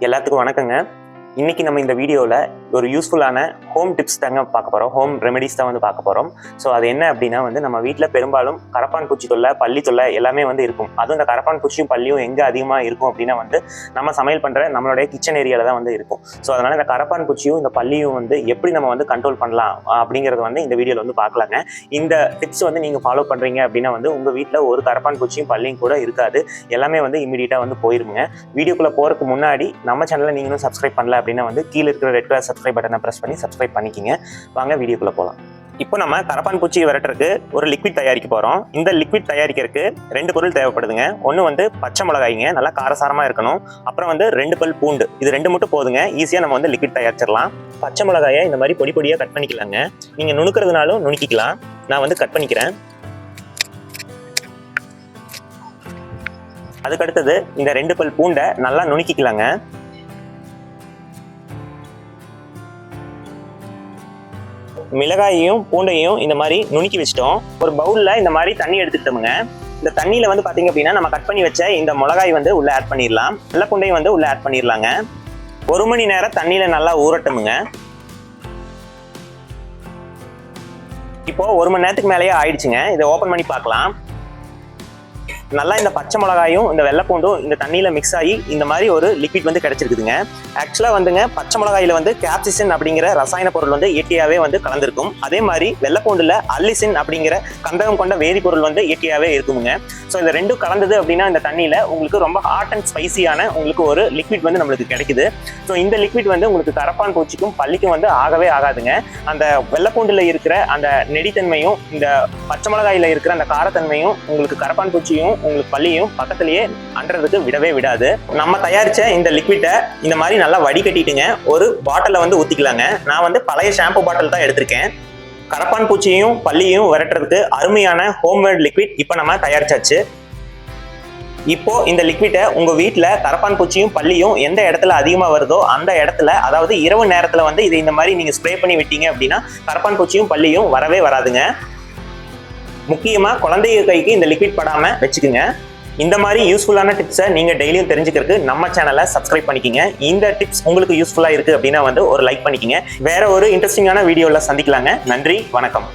எல்லாத்துக்கும் வணக்கங்க. இன்னைக்கு நம்ம இந்த வீடியோவில் ஒரு யூஸ்ஃபுல்லான ஹோம் டிப்ஸ் தாங்க பார்க்க போகிறோம் ஹோம் ரெமெடிஸ் தான் வந்து பார்க்க போகிறோம் ஸோ அது என்ன அப்படின்னா வந்து நம்ம வீட்டில் பெரும்பாலும் கரப்பான் பூச்சி தொல்லை பள்ளி தொல்லை எல்லாமே வந்து இருக்கும். அதுவும் இந்த கரப்பான் பூச்சியும் பள்ளியும் எங்கே அதிகமாக இருக்கும் அப்படின்னா வந்து நம்ம சமையல் பண்ணுற நம்மளுடைய கிச்சன் ஏரியாவில் தான் வந்து இருக்கும். ஸோ அதனால் இந்த கரப்பான் பூச்சியும் இந்த பள்ளியும் வந்து எப்படி நம்ம வந்து கண்ட்ரோல் பண்ணலாம் அப்படிங்கிறத வந்து இந்த வீடியோவில் வந்து பார்க்கலாங்க. இந்த டிப்ஸ் வந்து நீங்கள் ஃபாலோ பண்ணுறீங்க அப்படின்னா வந்து உங்கள் வீட்டில் ஒரு கரப்பான் பூச்சியும் பள்ளியும் கூட இருக்காது. எல்லாமே வந்து இமீடியட்டாக வந்து போயிருங்க. வீடியோக்குள்ளே போகிறதுக்கு முன்னாடி நம்ம சேனலில் நீங்களும் சப்ஸ்கிரைப் பண்ணல அப்படின்னா வந்து கீழே இருக்கிற ரெட் கலர் சப்ஸ்கிரைப் பட்டனை ப்ரெஸ் பண்ணி சப்ஸ்கிரைப் பண்ணிக்கிங்க. வாங்க வீடியோக்குள்ளே போகலாம் இப்போ நம்ம கரப்பான் பூச்சி விரட்டுறதுக்கு ஒரு லிக்விட் தயாரிக்க போகிறோம் இந்த லிக்விட் தயாரிக்கிறதுக்கு ரெண்டு பொருள் தேவைப்படுதுங்க. ஒன்று வந்து பச்சை மிளகாய்ங்க நல்லா காரசாரமாக இருக்கணும். அப்புறம் வந்து ரெண்டு பல் பூண்டு. இது ரெண்டு மட்டும் போதுங்க. ஈஸியாக நம்ம வந்து லிக்விட் தயாரிச்சிடலாம். பச்சை மிளகாயை இந்த மாதிரி பொடி பொடியாக கட் பண்ணிக்கலாங்க. நீங்கள் நுணுக்கிறதுனாலும் நுணுக்கிக்கலாம். நான் வந்து கட் பண்ணிக்கிறேன். அதுக்கு அடுத்தது இந்த ரெண்டு பல் பூண்டை நல்லா நுணுக்கிக்கலாங்க. மிளகாயையும் பூண்டையும் இந்த மாதிரி நுணுக்கி வச்சிட்டோம். ஒரு பவுலில் இந்த மாதிரி தண்ணி எடுத்துக்கிட்டோமுங்க. இந்த தண்ணியில் வந்து பார்த்தீங்க அப்படின்னா நம்ம கட் பண்ணி வச்ச இந்த மிளகாய் வந்து உள்ளே ஆட் பண்ணிடலாம். வெள்ளை பூண்டையும் வந்து உள்ளே ஆட் பண்ணிடலாங்க. ஒரு மணி நேரம் தண்ணியில் நல்லா ஊறட்டுமுங்க. இப்போ ஒரு மணி நேரத்துக்கு மேலேயே ஆயிடுச்சுங்க. இதை ஓப்பன் பண்ணி பார்க்கலாம். நல்லா இந்த பச்சை மிளகாயும் இந்த வெள்ளைப்பூண்டும் இந்த தண்ணியில் மிக்ஸ் ஆகி இந்த மாதிரி ஒரு லிக்விட் வந்து கிடச்சிருக்குதுங்க. ஆக்சுவலாக வந்துங்க பச்சை மிளகாயில் வந்து கேப்சிசின் அப்படிங்கிற ரசாயன பொருள் வந்து இயற்கையாகவே வந்து கலந்துருக்கும். அதே மாதிரி வெள்ளைப்பூண்டில் அல்லிசின் அப்படிங்கிற கந்தகம் கொண்ட வேதிப்பொருள் வந்து இயற்கையாகவே இருக்குங்க ஸோ இந்த ரெண்டும் கலந்தது அப்படின்னா இந்த தண்ணியில் உங்களுக்கு ரொம்ப ஹாட் அண்ட் ஸ்பைசியான உங்களுக்கு ஒரு லிக்விட் வந்து நம்மளுக்கு கிடைக்குது. ஸோ இந்த லிக்விட் வந்து உங்களுக்கு கரப்பான் பூச்சிக்கும் பள்ளிக்கும் வந்து ஆகவே ஆகாதுங்க. அந்த வெள்ளைப்பூண்டில் இருக்கிற அந்த நெடித்தன்மையும் இந்த பச்சை மிளகாயில் இருக்கிற அந்த காரத்தன்மையும் உங்களுக்கு கரப்பான் பூச்சியும் உங்களுக்கு பள்ளியும் பக்கத்துலேயே அன்றதுக்கு விடவே விடாது. நம்ம தயாரித்த இந்த லிக்விட்டை இந்த மாதிரி நல்லா வடிகட்டிட்டுங்க ஒரு பாட்டிலில் வந்து ஊற்றிக்கலாங்க நான் வந்து பழைய ஷாம்பு பாட்டில் தான் எடுத்திருக்கேன். கரப்பான் பூச்சியும் பள்ளியும் விரட்டுறதுக்கு அருமையான ஹோம்மேட் லிக்விட் இப்போ நம்ம தயாரிச்சாச்சு. இப்போ இந்த லிக்விட்டை உங்கள் வீட்டில் கரப்பான் பூச்சியும் பள்ளியும் எந்த இடத்துல அதிகமாக வருதோ அந்த இடத்துல அதாவது இரவு நேரத்தில் வந்து இதை இந்த மாதிரி நீங்கள் ஸ்ப்ரே பண்ணி விட்டீங்க அப்படின்னா கரப்பான் பூச்சியும் பள்ளியும் வரவே வராதுங்க. முக்கியமாக குழந்தைய கைக்கு இந்த லிக்விட் படாமல் வச்சுக்கோங்க. இந்த மாதிரி யூஸ்ஃபுல்லான டிப்ஸை நீங்கள் டெய்லியும் தெரிஞ்சுக்கிறதுக்கு நம்ம சேனலை சப்ஸ்கிரைப் பண்ணிக்கிங்க. இந்த டிப்ஸ் உங்களுக்கு யூஸ்ஃபுல்லாக இருக்குது அப்படின்னா வந்து ஒரு லைக் பண்ணிக்கிங்க. வேற ஒரு இன்ட்ரெஸ்டிங்கான வீடியோவில் சந்திக்கலாங்க. நன்றி வணக்கம்.